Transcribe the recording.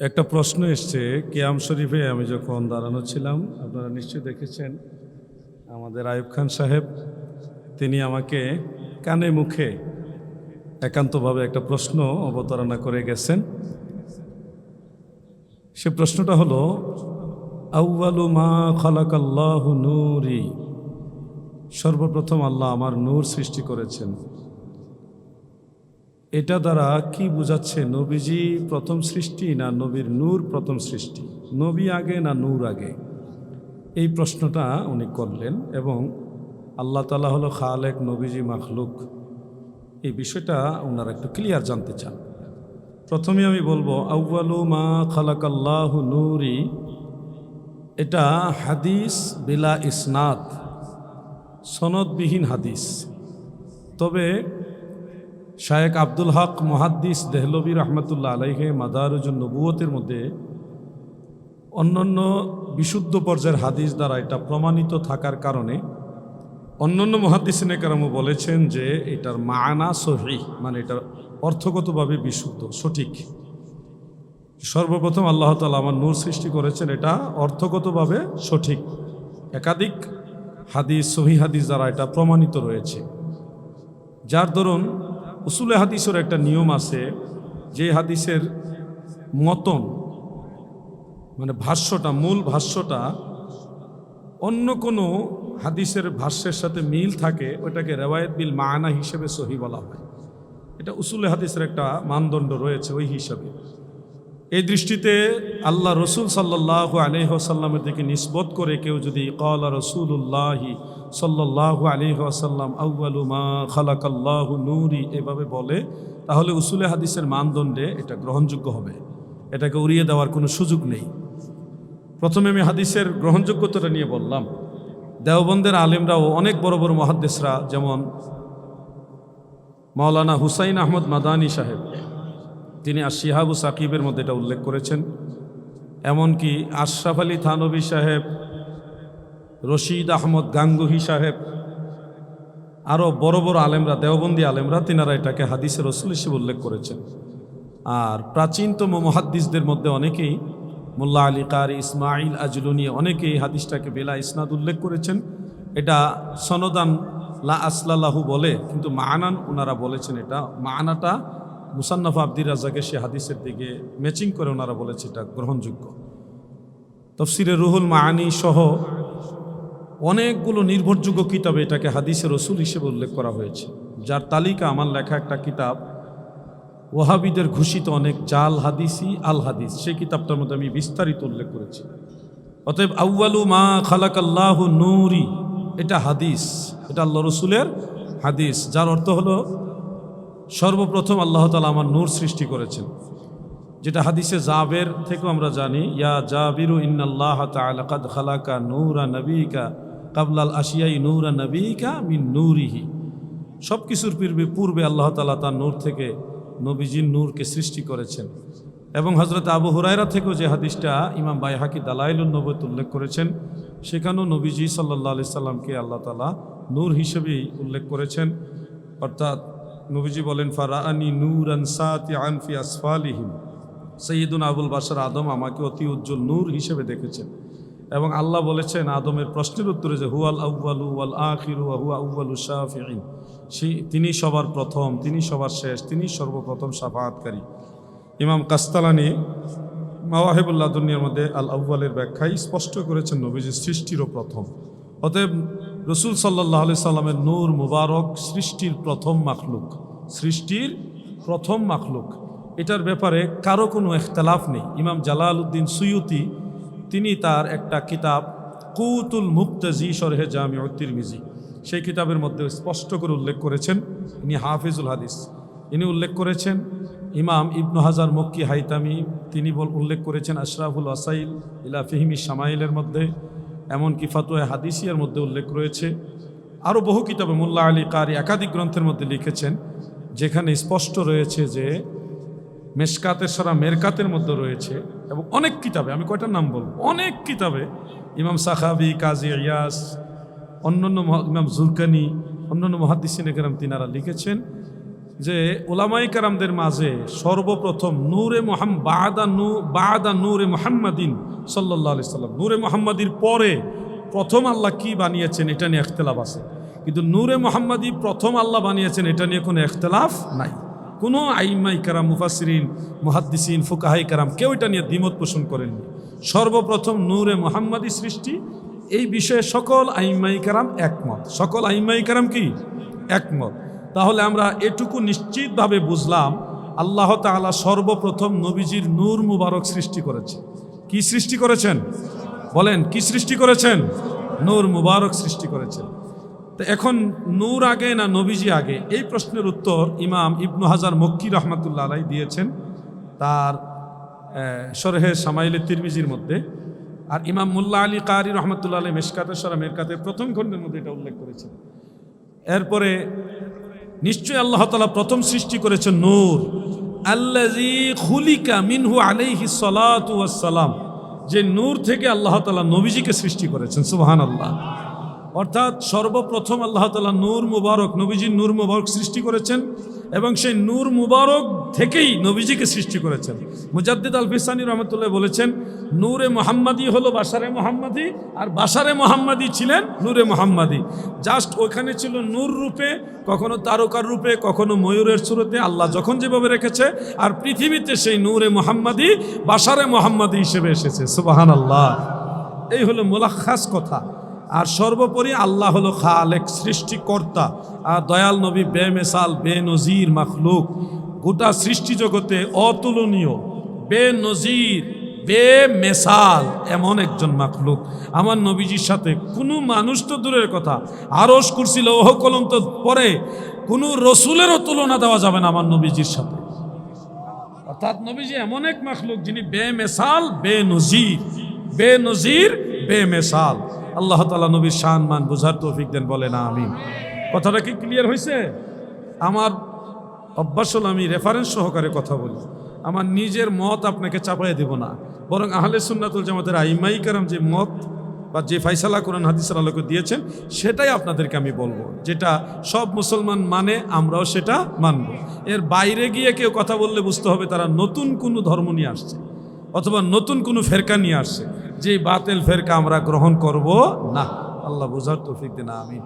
একটা প্রশ্ন এসছে, কিয়াম শরীফে আমি যখন দাঁড়ানো ছিলাম, আপনারা নিশ্চয়ই দেখেছেন আমাদের আয়ুব খান সাহেব, তিনি আমাকে কানে মুখে একান্তভাবে একটা প্রশ্ন অবতারণা করে গেছেন। সে প্রশ্নটা হলো আউ্বালু মা খালাকাল্লাহ নূরি, সর্বপ্রথম আল্লাহ আমার নূর সৃষ্টি করেছেন। এটা দ্বারা কি বুঝাচ্ছে, নবীজি প্রথম সৃষ্টি না নবীর নূর প্রথম সৃষ্টি? নবী আগে না নূর আগে? এই প্রশ্নটা উনি করলেন এবং আল্লাহ তালা হলো খালেক, নবীজি মাখলুক। এই বিষয়টা ওনারা একটু ক্লিয়ার জানতে চান। প্রথমে আমি বলব আউ্বালু মা খালাকাল্লাহ নূরি। এটা হাদিস বিলা ইসনাদ, সনদবিহীন হাদিস। তবে শায়েক আব্দুল হক মহাদ্দিস দেহলবী রহমতুল্লাহ আলাইহে মাদারুজুন নবুয়তের মধ্যে অন্যান্য বিশুদ্ধ পর্যায়ের হাদিস দ্বারা এটা প্রমাণিত থাকার কারণে অন্যান্য মহাদ্দিসিনে কারামও বলেছেন যে এটার মানা সহি মানে এটা অর্থগতভাবে বিশুদ্ধ, সঠিক। সর্বপ্রথম আল্লাহ তালা আমার নূর সৃষ্টি করেছেন এটা অর্থগতভাবে সঠিক। একাধিক হাদিস, সহি হাদিস দ্বারা এটা প্রমাণিত রয়েছে। যার দরুন উসুলে হাদিসের একটা নিয়ম আছে, যে হাদিসের মতন মানে ভাষ্যটা, মূল ভাষ্যটা, অন্য কোনো হাদিসের ভাষ্যের সাথে মিল থাকে ওটাকে রেওয়ায়ত বিল মায়না হিসেবে সহি বলা হয়। এটা উসুলে হাদিসের একটা মানদণ্ড রয়েছে ওই হিসাবে। এই দৃষ্টিতে আল্লাহ রসুল সাল্লাহ আলহ্লামের দিকে নিষ্পত করে কেউ যদি কলা রসুল্লাহি সাল্লাহ আলহ্লাম আউআলু মা খালাকাল্লাহু নূরি এভাবে বলে, তাহলে উসুলে হাদিসের মানদণ্ডে এটা গ্রহণযোগ্য হবে। এটাকে উড়িয়ে দেওয়ার কোনো সুযোগ নেই। প্রথমে আমি হাদিসের গ্রহণযোগ্যতাটা নিয়ে বললাম। দেওবন্দের আলেমরাও অনেক বড় বড় মহাদ্দেশরা, যেমন মাওলানা হুসাইন আহমদ মাদানী সাহেব তিনি আর শিহাবু সাকিবের মধ্যে এটা উল্লেখ করেছেন। এমনকি আশরাফ আলী থানবী সাহেব, রশিদ আহমদ গাঙ্গুহি সাহেব আরও বড় বড় আলেমরা, দেওবন্দি আলেমরা, তিনারা এটাকে হাদিসের রসুল হিসেবে উল্লেখ করেছেন। আর প্রাচীনতম মহাদ্দিসদের মধ্যে অনেকেই মোল্লা আলী কারি ইসমাইল আজলুনি, অনেকেই হাদিসটাকে বেলা ইসনাদ উল্লেখ করেছেন। এটা সনদান লা আসলাল্লাহু বলে, কিন্তু মানান ওনারা বলেছেন এটা মানাটা মুসান্নফ আব্দির রাজাকে সে হাদিসের দিকে ম্যাচিং করে ওনারা বলেছে এটা গ্রহণযোগ্য। তফসিরে রুহুল মাহানি সহ অনেকগুলো নির্ভরযোগ্য কিতাবে এটাকে হাদিসের রসুল হিসেবে উল্লেখ করা হয়েছে। যার তালিকা আমার লেখা একটা কিতাব ওহাবিদের ঘোষিত অনেক জাল হাদিসি আল হাদিস, সেই কিতাবটার মধ্যে আমি বিস্তারিত উল্লেখ করেছি। অতএব আউ্বালু মা খালাকাল্লাহ নূরি, এটা হাদিস, এটা আল্লাহ রসুলের হাদিস, যার অর্থ হলো সর্বপ্রথম আল্লাহ তালা আমার নূর সৃষ্টি করেছেন। যেটা হাদিসে জাবের থেকেও আমরা জানি, ইয়া জাবিরু ইন্নাল্লাহ তালাকাদ খালাকা নূরা নবীকা কাবলাল আশিয়াই নূরা নবীকা মিন নূরিহি। সব কিছুর পূর্বে পূর্বে আল্লাহ তালা তার নূর থেকে নবীজির নূরকে সৃষ্টি করেছেন। এবং হজরত আবু হুরায়রা থেকেও যে হাদিসটা ইমাম বাইহাকি দালাইলুল নবত উল্লেখ করেছেন, সেখানেও নবীজি সাল্লাহ আলি সাল্লামকে আল্লাহ তালা নূর হিসেবেই উল্লেখ করেছেন। অর্থাৎ নবীজি বলেন, ফারাআনি নূর আনসাতি আনফি আসফালিহিম। সঈদুন আবুল বাসার আদম আমাকে অতি উজ্জ্বল নূর হিসেবে দেখেছেন। এবং আল্লাহ বলেছেন, আদমের প্রশ্নের উত্তরে যে, হুয়াল আউ্বালু ওয়াল আখির হুয়া আউ্বালু শাহিন তিনি সবার প্রথম, তিনি সবার শেষ, তিনি সর্বপ্রথম সাফাহাতকারী ইমাম কাস্তালানি মাওয়াহিবুল্লাহ দুনিয়ার মধ্যে আল আউ্বালের ব্যাখ্যায় স্পষ্ট করেছেন নবীজি সৃষ্টিরও প্রথম। অতএব রসুল সাল্লাহ আলি সাল্লামের নূর মুবারক সৃষ্টির প্রথম মাখলুক। সৃষ্টির প্রথম মাখলুক। এটার ব্যাপারে কারও কোনো এখতলাফ নেই। ইমাম জালাল উদ্দিন সুয়ুতি, তিনি তার একটা কিতাব কৌতুল মুক্তাজি সরহে জামি তিরমিজি। সেই কিতাবের মধ্যে স্পষ্ট করে উল্লেখ করেছেন ইনি হাফিজুল হাদিস। ইনি উল্লেখ করেছেন ইমাম ইবনু হাজার মক্কি হাইতামি, তিনি উল্লেখ করেছেন আশরাফুল আসাইল ইলা ফিহিমি সামাইলের মধ্যে। এমনকি ফাতুয়া হাদিসিয়ার মধ্যে উল্লেখ রয়েছে। আরও বহু কিতাবে মোল্লা আলী কারি একাধিক গ্রন্থের মধ্যে লিখেছেন, যেখানে স্পষ্ট রয়েছে যে মেশকাতের সারা মেরকাতের মধ্যে রয়েছে এবং অনেক কিতাবে, আমি কয়টার নাম বলব? অনেক কিতাবে ইমাম সাখাবি, কাজী ইয়াস অন্যান্য ইমাম জুরকানি, অন্যান্য মহাদিসিন একরাম তিনারা লিখেছেন যে ওলামাই কারামদের মাঝে সর্বপ্রথম নূরে মোহাম বাদা নু, বাদা নূরে মোহাম্মদিন সাল্লাহ আলি সাল্লাম। নূরে মোহাম্মদির পরে প্রথম আল্লাহ কি বানিয়েছেন এটা নিয়ে এখতলাফ আছে। কিন্তু নূরে মোহাম্মদী প্রথম আল্লাহ বানিয়েছেন এটা নিয়ে কোনো একতলাফ নাই। কোনো আইমাই কারাম মুফাসরিন মুহাদ্দিসিন, ফুকাহাই কারাম কেউ এটা নিয়ে দ্বিমত পোষণ করেননি। সর্বপ্রথম নূরে মোহাম্মদী সৃষ্টি, এই বিষয়ে সকল আইমাই কারাম একমত। সকল আইমাই কারাম কি? একমত। তাহলে আমরা এটুকু নিশ্চিতভাবে বুঝলাম, আল্লাহ তাআলা সর্বপ্রথম নবীজির নূর মুবারক সৃষ্টি করেছে কি সৃষ্টি করেছেন? বলেন, কি সৃষ্টি করেছেন? নূর মুবারক সৃষ্টি করেছেন। তো এখন নূর আগে না নবীজি আগে? এই প্রশ্নের উত্তর ইমাম ইবনু হাজার মক্কি রহমতুল্লাহ আলাই দিয়েছেন তার সরহে সামাইলে তিরমিজির মধ্যে। আর ইমাম মুল্লা আলী কারি রহমতুল্লাহ আলী মেশকাতে সরা মেরকাতে প্রথম খণ্ডের মধ্যে এটা উল্লেখ করেছেন। এরপরে নিশ্চয়ই আল্লাহ তালা প্রথম সৃষ্টি করেছেন নূর। আল্লাজি খুলিকা মিনহু আলাইহি সালাম যে নূর থেকে আল্লাহ তালা নবীজিকে সৃষ্টি করেছেন সুবাহান আল্লাহ অর্থাৎ সর্বপ্রথম আল্লাহ তালা নূর মুবারক, নবীজির নূর মুবারক সৃষ্টি করেছেন। এবং সেই নূর মুবারক থেকেই নবীজিকে সৃষ্টি করেছেন। মুজাদ্দিদ আল ফিসানি রহমতুল্লাহ বলেছেন, নূরে মোহাম্মদী হলো বাসারে মোহাম্মদী, আর বাসারে মোহাম্মদী ছিলেন নূরে মোহাম্মদী। জাস্ট ওখানে ছিল নূর রূপে, কখনো তারকার রূপে, কখনো ময়ূরের সুরতে, আল্লাহ যখন যেভাবে রেখেছে, আর পৃথিবীতে সেই নূরে মোহাম্মদী বাসারে মোহাম্মদী হিসেবে এসেছে। সুবাহান আল্লাহ এই হলো মোলাখাস কথা। আর সর্বোপরি আল্লাহ হলো খালেক, সৃষ্টিকর্তা আর দয়াল নবী, বেমেসাল, বেনজির, মাখলুক। গোটা সৃষ্টি জগতে অতুলনীয়, বেনজির, বেমেসাল এমন একজন মাখলুক। আমার নবীজির সাথে কোনো মানুষ তো দূরের কথা আরস করছিল ওহ কলম তো পরে কোনো রসুলেরও তুলনা দেওয়া যাবে না আমার নবীজির সাথে। অর্থাৎ নবীজি এমন এক মাখলুক যিনি বেমেসাল, বেনজির বেনজির, বেমেসাল। আল্লাহ তালা নবীর শান মান বুঝার তৌফিক দেন বলে না আমি কথাটা কি ক্লিয়ার হয়েছে আমার অভ্যাস হলো আমি রেফারেন্স সহকারে কথা বলি। আমার নিজের মত আপনাকে চাপাই দেব না। বরং আহলে সুন্নাতুল জামাতের আইমাই কারাম যে মত বা যে ফাইসালা কোরআন হাদিসের আলোকে দিয়েছেন, সেটাই আপনাদেরকে আমি বলব। যেটা সব মুসলমান মানে আমরাও সেটা মানব। এর বাইরে গিয়ে কেউ কথা বললে বুঝতে হবে তারা নতুন কোনো ধর্ম নিয়ে আসছে, অথবা নতুন কোনো ফেরকা নিয়ে আসছে। যে বাতিল ফেরকা আমরা গ্রহণ করব না। আল্লাহ বুঝার তৌফিক দিন আমি